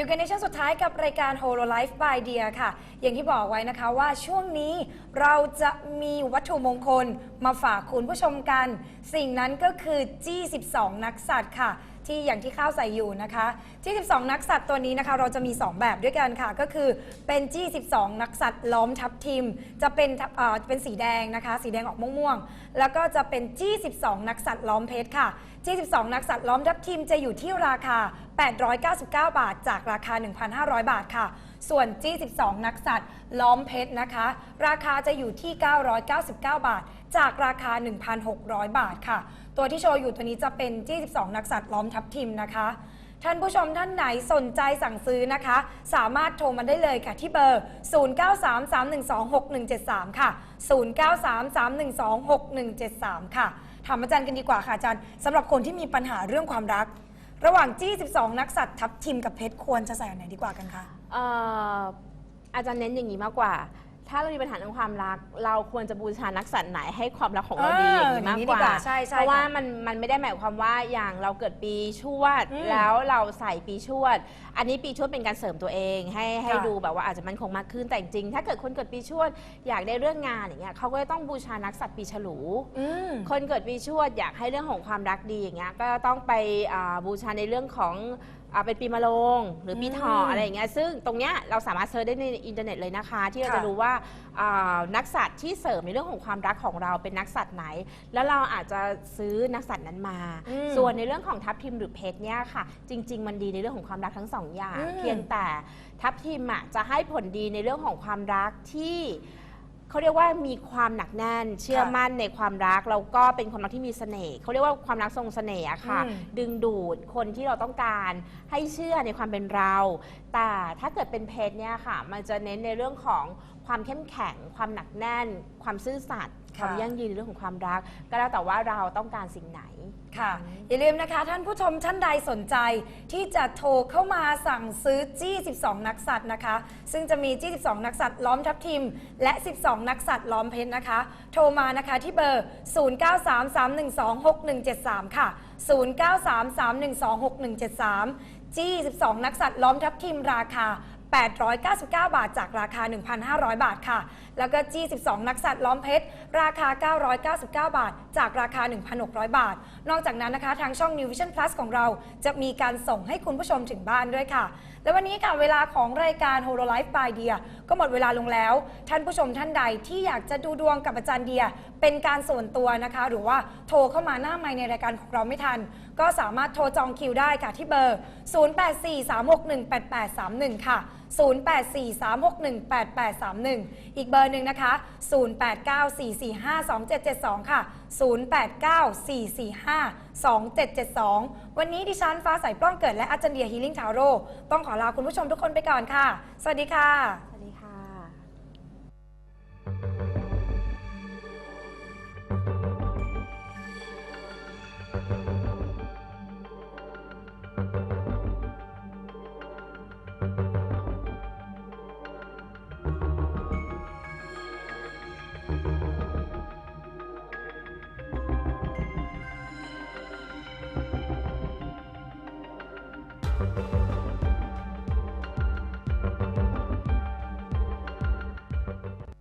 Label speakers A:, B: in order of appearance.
A: อยู่กันในช่วงสุดท้ายกับรายการ Holo Life by d e a ค่ะ อย่างที่บอกไว้นะคะว่าช่วงนี้เราจะมีวัตถุมงคลมาฝากคุณผู้ชมกัน สิ่งนั้นก็คือจี้12 นักสัตว์ค่ะ ที่อย่างที่ข้าวใส่อยู่นะคะจี้12 นักสัตว์ตัวนี้นะคะ เราจะมี 2 แบบด้วยกันค่ะ ก็คือเป็นจี้12 นักสัตว์ล้อมทับทิม จะเป็นเอ่อเป็นสีแดงนะคะ สีแดงออกม่วงๆแล้วก็จะเป็นจี้12 นักสัตว์ล้อมเพชรค่ะจี้12 นักสัตว์ล้อมทับทิมจะอยู่ที่ราคา 899 บาท จากราคา 1,500 บาทค่ะ ส่วนจี้ 12 นักสัตว์ ล้อมเพชรนะคะ ราคาจะอยู่ที่ 999 บาท จากราคา 1,600 บาทค่ะ ตัวที่โชว์อยู่ตัวนี้จะเป็นจี้ 12 นักสัตว์ล้อมทับทิมนะคะท่านผู้ชมท่านไหนสนใจสั่งซื้อนะคะ สามารถโทรมาได้เลยค่ะที่เบอร์ 0933126173 ค่ะ 0933126173 ค่ะ ถามอาจารย์กันดีกว่าค่ะอาจารย์สำหรับคนที่มีปัญหาเรื่องความรัก ระหว่างจี้ 12 นักสัตว์ทับทิมกับเพชรควรจะใส่อันไหนดีกว่ากันคะ
B: เอ่ออาจารย์เน้นอย่างนี้มากกว่า ถ้าเรามีปัญหาเรื่องความรัก เราควรจะบูชานักสัตว์ไหนให้ความรักของเราดี
A: เออ
B: อ
A: อย่าง
B: นี้มาก
A: นี้
B: ก
A: ดีกว่า
B: ว่า
A: ใช่ใช่
B: เพราะว่า
A: ค่ะ
B: มันมันไม่ได้หมายความว่าอย่างเราเกิดปีชวด
A: อืม
B: แล้วเราใส่ปีชวด อันนี้ปีชวดเป็นการเสริมตัวเอง ให้ให้
A: ค่ะ
B: ดูแบบว่าอาจจะมั่นคงมากขึ้นแต่จริงๆถ้าเกิดคนเกิดปีชวดอยากได้เรื่องงานอย่างเงี้ยเขาก็จะต้องบูชานักสัตว์ปีฉลู
A: อืม
B: คนเกิดปีชวดอยากให้เรื่องของความรักดีอย่างเงี้ยก็ต้องไปอ่าบูชาในเรื่องของ อ่าเป็นปีมะโรงหรือปีเถอ
A: อืม
B: อะไรอย่างเงี้ยซึ่งตรงเนี้ยเราสามารถเซิร์ชได้ในอินเทอร์เน็ตเลยนะคะ ที่เรา
A: ค่ะ
B: จะรู้ว่าอ่านักสัตว์ที่เสริมในเรื่องของความรักของเราเป็นนักสัตว์ไหน แล้วเราอาจจะซื้อนักสัตว์นั้นมา
A: อืม
B: ส่วนในเรื่องของทับทิมหรือเพชรเนี่ยค่ะ จริง ๆ มันดีในเรื่องของความรักทั้งสองอย่าง
A: อืม
B: เพียงแต่ทับทิมอะจะให้ผลดีในเรื่องของความรักที่ เขาเรียกว่ามีความหนักแน่น เชื่อมั่นในความรักแล้วก็เป็นความรักที่มีเสน่ห์เขาเรียกว่าความรักทรงเสน่ห์อะค่ะ
A: อืม
B: ดึงดูดคนที่เราต้องการให้เชื่อในความเป็นเรา แต่ถ้าเกิดเป็นเพชรเนี่ยค่ะ มันจะเน้นในเรื่องของความเข้มแข็ง ความหนักแน่น ความซื่อสัตย์ค
A: ค่ะ
B: วามยั่งยืนในเรื่องของความรัก ก็แล้วแต่ว่าเราต้องการสิ่งไหน
A: ค่ะอย่าลืมนะคะ ท่านผู้ชมท่านใดสนใจ ที่จะโทรเข้ามาสั่งซื้อจี้ 12 นักสัตว์นะคะ ซึ่งจะมีจี้ 12 นักสัตว์ล้อมทับทิม และ 12 นักสัตว์ล้อมเพชรนะคะ โทรมานะคะที่เบอร์ 0933126173 ค่ะ 0933126173 จี้ 12 นักสัตว์ล้อมทับทิมราคา 899 บาทจากราคา 1,500 บาทค่ะ แล้วก็จี้ 12 นักสัตว์ล้อมเพชร ราคา 999 บาท จากราคา 1,600 บาท นอกจากนั้นนะคะ ทางช่อง New Vision Plus ของเรา จะมีการส่งให้คุณผู้ชมถึงบ้านด้วยค่ะ และวันนี้ค่ะเวลาของรายการ Holo Life by Dia ก็หมดเวลาลงแล้ว ท่านผู้ชมท่านใดที่อยากจะดูดวงกับอาจารย์เดีย เป็นการส่วนตัวนะคะ หรือว่าโทรเข้ามาหน้าไมค์ในรายการของเราไม่ทัน ก็สามารถโทรจองคิวได้ค่ะที่เบอร์ 0843618831 ค่ะ 0843618831 อีกเบอร์ร์หนึ่งนะคะ 0894452772 ค่ะ 0894452772 วันนี้ดิฉันฟ้าใสปล้องเกิดและอาจารย์เดียฮีลิ่งทาโร่ต้องขอลาคุณผู้ชมทุกคนไปก่อนค่ะ สวัสดีค่ะ Thank you.